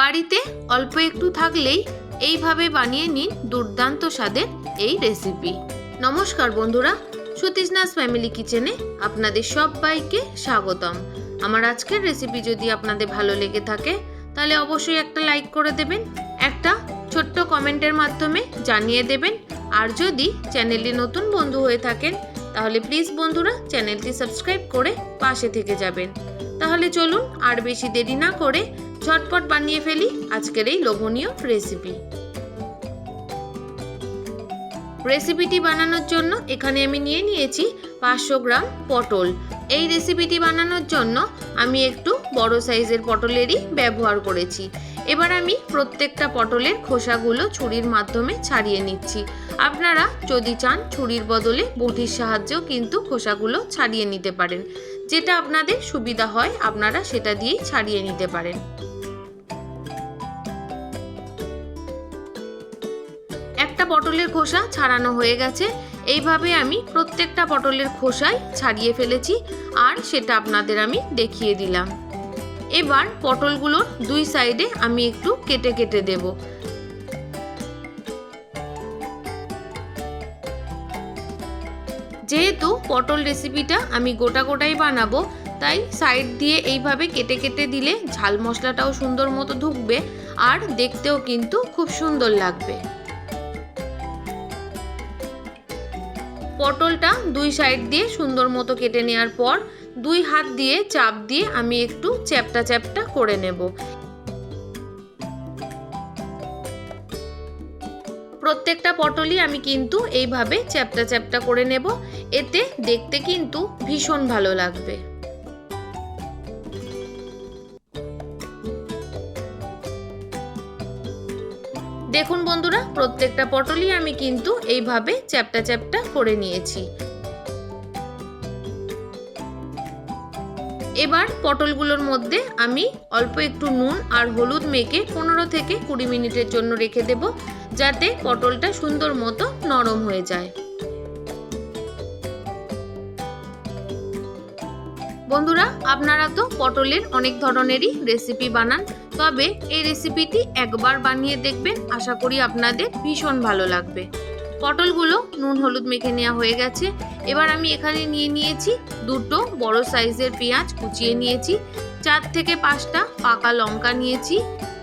বাড়িতে অল্প একটু থাকলেই এইভাবে বানিয়ে নিন দুর্দান্ত স্বাদের এই রেসিপি নমস্কার বন্ধুরা সুতিষ্নাস ফ্যামিলি কিচেনে আপনাদের সবাইকে স্বাগতম। আমার আজকের রেসিপি যদি আপনাদের ভালো লেগে থাকে, তাহলে অবশ্যই একটা লাইক করে দেবেন, একটা ছোট্ট কমেন্টের মাধ্যমে জানিয়ে দেবেন। আর যদি চ্যানেলে নতুন বন্ধু হয়ে থাকেন, তাহলে প্লিজ বন্ধুরা চ্যানেলটি সাবস্ক্রাইব করে পাশে থেকে যাবেন। তাহলে চলুন আর বেশি দেরি না করে ঝটপট বানিয়ে ফেলি আজকের এই লোভনীয় রেসিপি রেসিপিটি বানানোর জন্য এখানে আমি নিয়ে নিয়েছি পাঁচশো গ্রাম পটল। এই রেসিপিটি বানানোর জন্য আমি একটু বড় সাইজের পটলেরই ব্যবহার করেছি। এবার আমি প্রত্যেকটা পটলের খোসাগুলো ছুরির মাধ্যমে ছাড়িয়ে নিচ্ছি। আপনারা যদি চান ছুরির বদলে বটির সাহায্যেও কিন্তু খোসাগুলো ছাড়িয়ে নিতে পারেন। যেটা আপনাদের সুবিধা হয়, আপনারা সেটা দিয়েই ছাড়িয়ে নিতে পারেন। একটা পটলের খোসা ছাড়ানো হয়ে গেছে। এইভাবে আমি প্রত্যেকটা পটলের খোসাই ছাড়িয়ে ফেলেছি আর সেটা আপনাদের আমি দেখিয়ে দিলাম। এবার পটলগুলোর দুই সাইডে আমি একটু কেটে কেটে দেব। যেহেতু পটল রেসিপিটা আমি গোটা গোটাই বানাবো, তাই সাইড দিয়ে এইভাবে কেটে কেটে দিলে ঝাল মশলাটাও সুন্দর মতো ঢুকবে আর দেখতেও কিন্তু খুব সুন্দর লাগবে। পটলটা দুই সাইড দিয়ে সুন্দর মতো কেটে নেওয়ার পর দুই হাত দিয়ে চাপ দিয়ে আমি একটু চ্যাপটা চ্যাপটা করে নেব। প্রত্যেকটা পটলই আমি কিন্তু এইভাবে চ্যাপটা চ্যাপটা করে নেব। এতে দেখতে কিন্তু ভীষণ ভালো লাগবে। দেখুন বন্ধুরা, প্রত্যেকটা পটলই আমি কিন্তু এইভাবে চ্যাপটা চ্যাপটা করে নিয়েছি। এবার পটলগুলোর মধ্যে আমি অল্প একটু নুন আর হলুদ মেখে পনেরো থেকে কুড়ি মিনিটের জন্য রেখে দেব, যাতে পটলটা সুন্দর মতো নরম হয়ে যায়। বন্ধুরা, আপনারা তো পটলের অনেক ধরনেরই রেসিপি বানান। তবে এই রেসিপিটি একবার বানিয়ে দেখবেন, আশা করি আপনাদের ভীষণ ভালো লাগবে। পটলগুলো নুন হলুদ মেখে নেওয়া হয়ে গেছে। এবার আমি এখানে নিয়ে নিয়েছি দুটো বড় সাইজের পেঁয়াজ কুচিয়ে নিয়েছি, চার থেকে পাঁচটা পাকা লঙ্কা নিয়েছি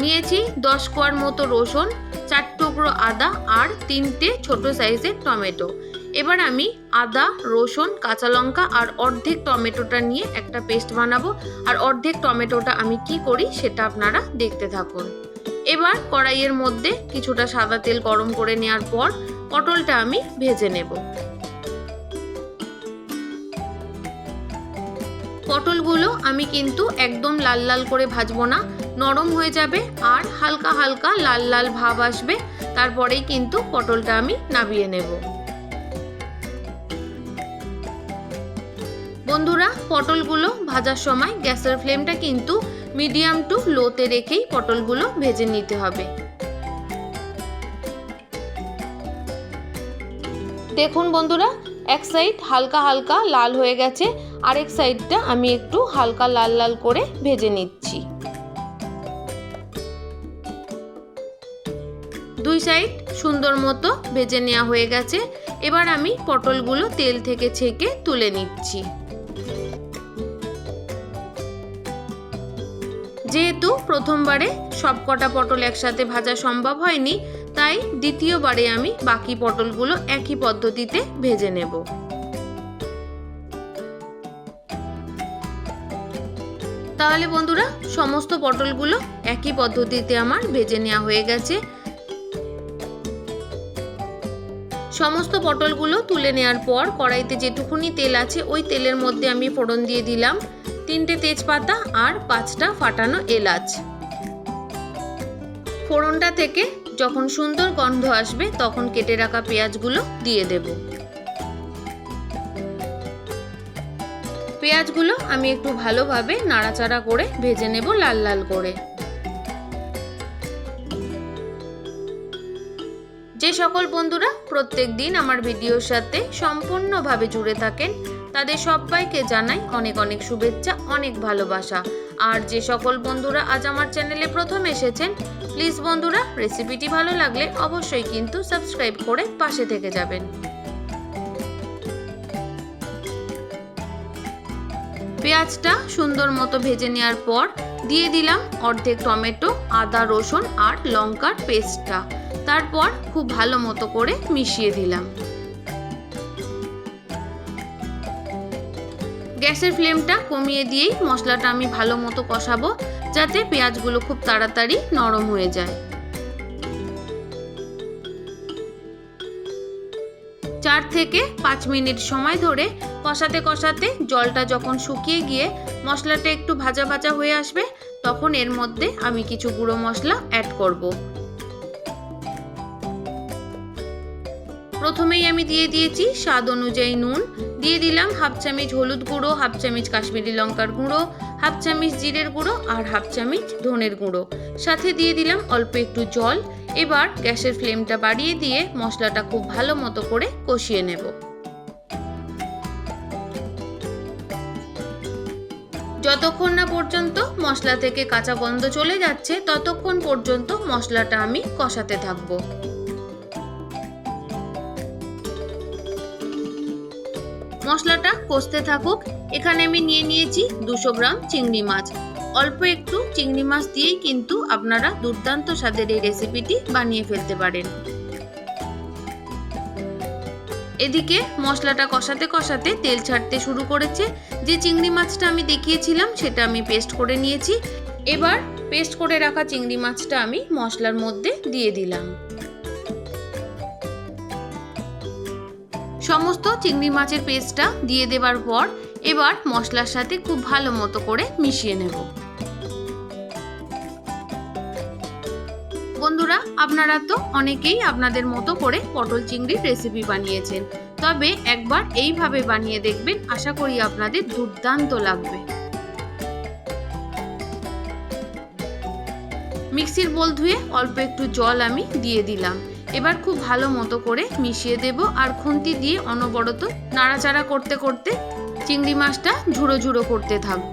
নিয়েছি দশ কোয়ার মতো রসুন, চার টুকরো আদা আর তিনটে ছোট সাইজের টমেটো। এবার আমি আদা, রসুন, কাঁচা লঙ্কা আর অর্ধেক টমেটোটা নিয়ে একটা পেস্ট বানাবো। আর অর্ধেক টমেটোটা আমি কি করি সেটা আপনারা দেখতে থাকুন। এবার কড়াইয়ের মধ্যে কিছুটা সাদা তেল গরম করে নেওয়ার পর পটলটা আমি ভেজে নেব। পটলগুলো আমি কিন্তু একদম লাল লাল করে ভাজবো না, নরম হয়ে যাবে আর হালকা হালকা লাল লাল ভাব আসবে। তারপরেই কিন্তু পটলটা আমি নামিয়ে নেব। বন্ধুরা, পটলগুলো ভাজার সময় গ্যাসের ফ্লেমটা কিন্তু মিডিয়াম টু লোতে রেখেই পটলগুলো ভেজে নিতে হবে। দেখুন বন্ধুরা, এক সাইড হালকা হালকা লাল হয়ে গেছে, আরেক সাইডটা আমি একটু হালকা লাল লাল করে ভেজে নিচ্ছি। দুই সাইড সুন্দর মতো ভেজে নেওয়া হয়ে গেছে, এবার আমি পটলগুলো তেল থেকে ছেঁকে তুলে নিচ্ছি। যেহেতু প্রথমবারে সব কটা পটল একসাথে ভাজা সম্ভব হয়নি, তাই দ্বিতীয়বারে আমি বাকি পটলগুলো একই পদ্ধতিতে ভেজে নেব। তাহলে বন্ধুরা, সমস্ত পটলগুলো একই পদ্ধতিতে আমার ভেজে নেওয়া হয়ে গেছে। সমস্ত পটলগুলো তুলে নেওয়ার পর কড়াইতে যেটুকুনি তেল আছে, ওই তেলের মধ্যে আমি ফোড়ন দিয়ে দিলাম। তিনটে তেজপাতা আর পাঁচটা ফাটানো এলাচ। ফোড়নটা থেকে যখন সুন্দর গন্ধ আসবে, তখন কেটে রাখা পেঁয়াজগুলো দিয়ে দেব। পেঁয়াজগুলো আমি একটু ভালোভাবে নাড়াচাড়া করে ভেজে নেব লাল লাল করে। যে সকল বন্ধুরা প্রত্যেক দিন আমার ভিডিওর সাথে সম্পূর্ণভাবে জুড়ে থাকেন তাদের সবাইকে জানাই অনেক অনেক শুভেচ্ছা, অনেক ভালোবাসা। আর যে সকল বন্ধুরা আজ আমার চ্যানেলে প্রথম এসেছেন, প্লিজ বন্ধুরা রেসিপিটি ভালো লাগলে অবশ্যই কিন্তু সাবস্ক্রাইব করে পাশে থেকে যাবেন। পেঁয়াজটা সুন্দর মতো ভেজে নেওয়ার পর দিয়ে দিলাম অর্ধেক টমেটো, আদা, রসুন আর লঙ্কার পেস্টটা। তারপর খুব ভালো মতো করে মিশিয়ে দিলাম। গ্যাসের ফ্লেমটা কমিয়ে দিয়েই মশলাটা আমি ভালো মতো কষাবো, যাতে পেঁয়াজগুলো খুব তাড়াতাড়ি নরম হয়ে যায়। চার থেকে পাঁচ মিনিট সময় ধরে কষাতে কষাতে জলটা যখন শুকিয়ে গিয়ে মশলাটা একটু ভাজা ভাজা হয়ে আসবে, তখন এর মধ্যে আমি কিছু গুঁড়ো মশলা অ্যাড করব। প্রথমেই আমি দিয়ে দিয়েছি স্বাদ অনুযায়ী নুন। দিয়ে দিলাম হাফ চামচ হলুদ গুঁড়ো, হাফ চামচ কাশ্মীরি লঙ্কার গুঁড়ো, হাফ চামচ জিরের গুঁড়ো আর হাফ চামচ ধনের গুঁড়ো। সাথে দিয়ে দিলাম অল্প একটু জল। এবার গ্যাসের ফ্লেমটা বাড়িয়ে দিয়ে মশলাটা খুব ভালো মতো করে কষিয়ে নেব। যতক্ষণ না পর্যন্ত মশলা থেকে কাঁচা গন্ধ চলে যাচ্ছে, ততক্ষণ পর্যন্ত মশলাটা আমি কষাতে থাকব। মশলাটা কষতে থাকুক। এখানে আমি নিয়ে নিয়েছি দুশো গ্রাম চিংড়ি মাছ। অল্প একটু চিংড়ি মাছ দিয়েই কিন্তু আপনারা দুর্দান্ত স্বাদের এই রেসিপিটি বানিয়ে ফেলতে পারেন। এদিকে মশলাটা কষাতে কষাতে তেল ছাড়তে শুরু করেছে। যে চিংড়ি মাছটা আমি দেখিয়েছিলাম সেটা আমি পেস্ট করে নিয়েছি। এবার পেস্ট করে রাখা চিংড়ি মাছটা আমি মশলার মধ্যে দিয়ে দিলাম। সমস্ত চিংড়ি মাছের পেস্টটা দিয়ে দেবার পর এবার মশলার সাথে খুব ভালো মতো করে মিশিয়ে নেব। বন্ধুরা, আপনারা তো অনেকেই আপনাদের মতো করে পটল চিংড়ির রেসিপি বানিয়েছেন। তবে একবার এইভাবে বানিয়ে দেখবেন, আশা করি আপনাদের দুর্দান্ত লাগবে। মিক্সির বোল ধুয়ে অল্প একটু জল আমি দিয়ে দিলাম। এবার খুব ভালো মতো করে মিশিয়ে দেব আর খুন্তি দিয়ে অনবরত নাড়াচাড়া করতে করতে চিংড়ি মাছটা ঝুড়ো ঝুড়ো করতে থাকব।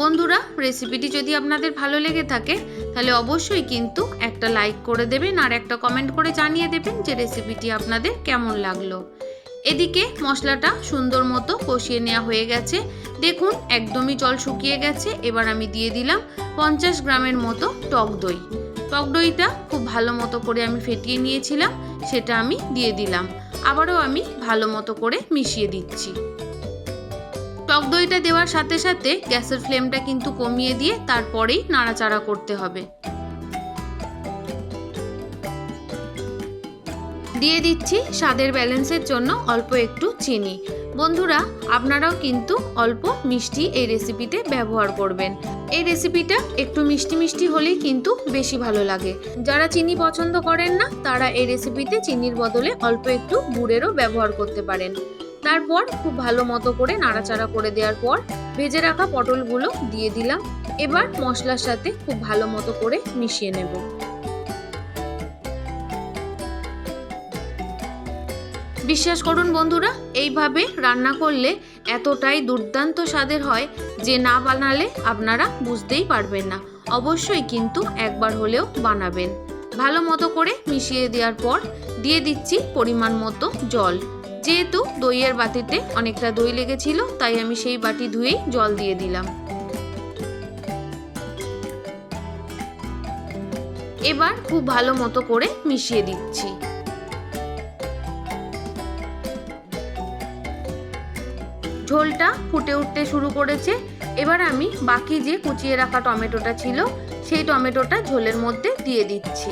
বন্ধুরা, রেসিপিটি যদি আপনাদের ভালো লেগে থাকে, তাহলে অবশ্যই কিন্তু একটা লাইক করে দেবেন আর একটা কমেন্ট করে জানিয়ে দেবেন যে রেসিপিটি আপনাদের কেমন লাগল। এদিকে মশলাটা সুন্দর মতো কষিয়ে নেওয়া হয়ে গেছে। দেখুন, একদমই জল শুকিয়ে গেছে। এবার আমি দিয়ে দিলাম পঞ্চাশ গ্রামের মতো টক দই। টক দইটা খুব ভালো মতো করে আমি ফেটিয়ে নিয়েছিলাম, সেটা আমি দিয়ে দিলাম। আবারও আমি ভালো মতো করে মিশিয়ে দিচ্ছি। টক দইটা দেওয়ার সাথে সাথে গ্যাসের ফ্লেমটা কিন্তু কমিয়ে দিয়ে তারপরেই নাড়াচাড়া করতে হবে। দিয়ে দিচ্ছি স্বাদের ব্যালেন্সের জন্য অল্প একটু চিনি। বন্ধুরা, আপনারাও কিন্তু অল্প মিষ্টি এই রেসিপিতে ব্যবহার করবেন। এই রেসিপিটা একটু মিষ্টি মিষ্টি হলেই কিন্তু বেশি ভালো লাগে। যারা চিনি পছন্দ করেন না, তারা এই রেসিপিতে চিনির বদলে অল্প একটু গুড়েরও ব্যবহার করতে পারেন। তারপর খুব ভালো মতো করে নাড়াচাড়া করে দেওয়ার পর ভেজে রাখা পটলগুলো দিয়ে দিলাম। এবার মশলার সাথে খুব ভালো মতো করে মিশিয়ে নেব। বিশ্বাস করুন বন্ধুরা, এইভাবে রান্না করলে এতটাই দুর্দান্ত স্বাদের হয় যে না বানালে আপনারা বুঝতেই পারবেন না। অবশ্যই কিন্তু একবার হলেও বানাবেন। ভালো মতো করে মিশিয়ে দেওয়ার পর দিয়ে দিচ্ছি পরিমাণ মতো জল। যেহেতু দইয়ের বাটিতে অনেকটা দই লেগেছিল, তাই আমি সেই বাটি ধুয়েই জল দিয়ে দিলাম। এবার খুব ভালো মতো করে মিশিয়ে দিচ্ছি। ঝোলটা ফুটে উঠতে শুরু করেছে। এবার আমি বাকি যে কুচিয়ে রাখা টমেটোটা ছিল, সেই টমেটোটা ঝোলের মধ্যে দিয়ে দিচ্ছি।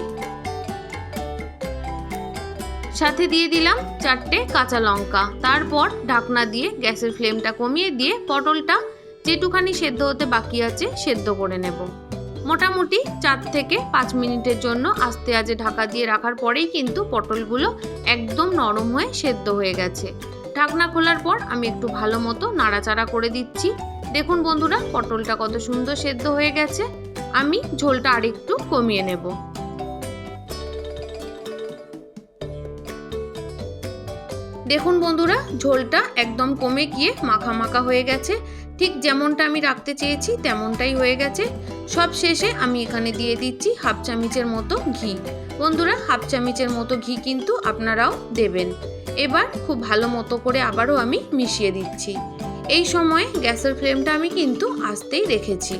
সাথে দিয়ে দিলাম চারটে কাঁচা লঙ্কা। তারপর ঢাকনা দিয়ে গ্যাসের ফ্লেমটা কমিয়ে দিয়ে পটলটা যেটুখানি সেদ্ধ হতে বাকি আছে সেদ্ধ করে নেব। মোটামুটি চার থেকে পাঁচ মিনিটের জন্য আস্তে আজে ঢাকা দিয়ে রাখার পরেই কিন্তু পটলগুলো একদম নরম হয়ে সেদ্ধ হয়ে গেছে। ঢাকনা খোলার পর আমি একটু ভালো মতো নাড়াচাড়া করে দিচ্ছি। দেখুন বন্ধুরা, পটলটা কত সুন্দর সেদ্ধ হয়ে গেছে। আমি ঝোলটা আরেকটু কমিয়ে নেব। দেখুন বন্ধুরা, ঝোলটা একদম কমে গিয়ে মাখা মাখা হয়ে গেছে। ঠিক যেমনটা আমি রাখতে চেয়েছি, তেমনটাই হয়ে গেছে। সব শেষে আমি এখানে দিয়ে দিচ্ছি হাফ চামচের মতো ঘি। বন্ধুরা, হাফ চামচের মতো ঘি কিন্তু আপনারাও দেবেন। এবার খুব ভালো মতো করে আবারও আমি মিশিয়ে দিচ্ছি। এই সময়ে গ্যাসের ফ্লেমটা আমি কিন্তু আস্তেই রেখেছি।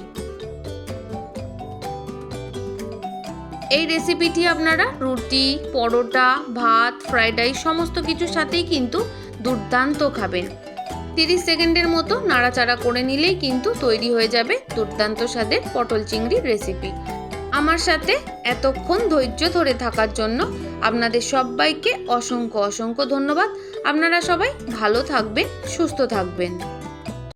এই রেসিপিটি আপনারা রুটি, পরোটা, ভাত, ফ্রাইড রাইস, সমস্ত কিছুর সাথেই কিন্তু দুর্দান্ত খাবেন। তিরিশ সেকেন্ডের মতো নাড়াচাড়া করে নিলেই কিন্তু তৈরি হয়ে যাবে দুর্দান্ত স্বাদের পটল চিংড়ির রেসিপি আমার সাথে এতক্ষণ ধৈর্য ধরে থাকার জন্য আপনাদের সবাইকে অসংখ্য অসংখ্য ধন্যবাদ। আপনারা সবাই ভালো থাকবেন, সুস্থ থাকবেন।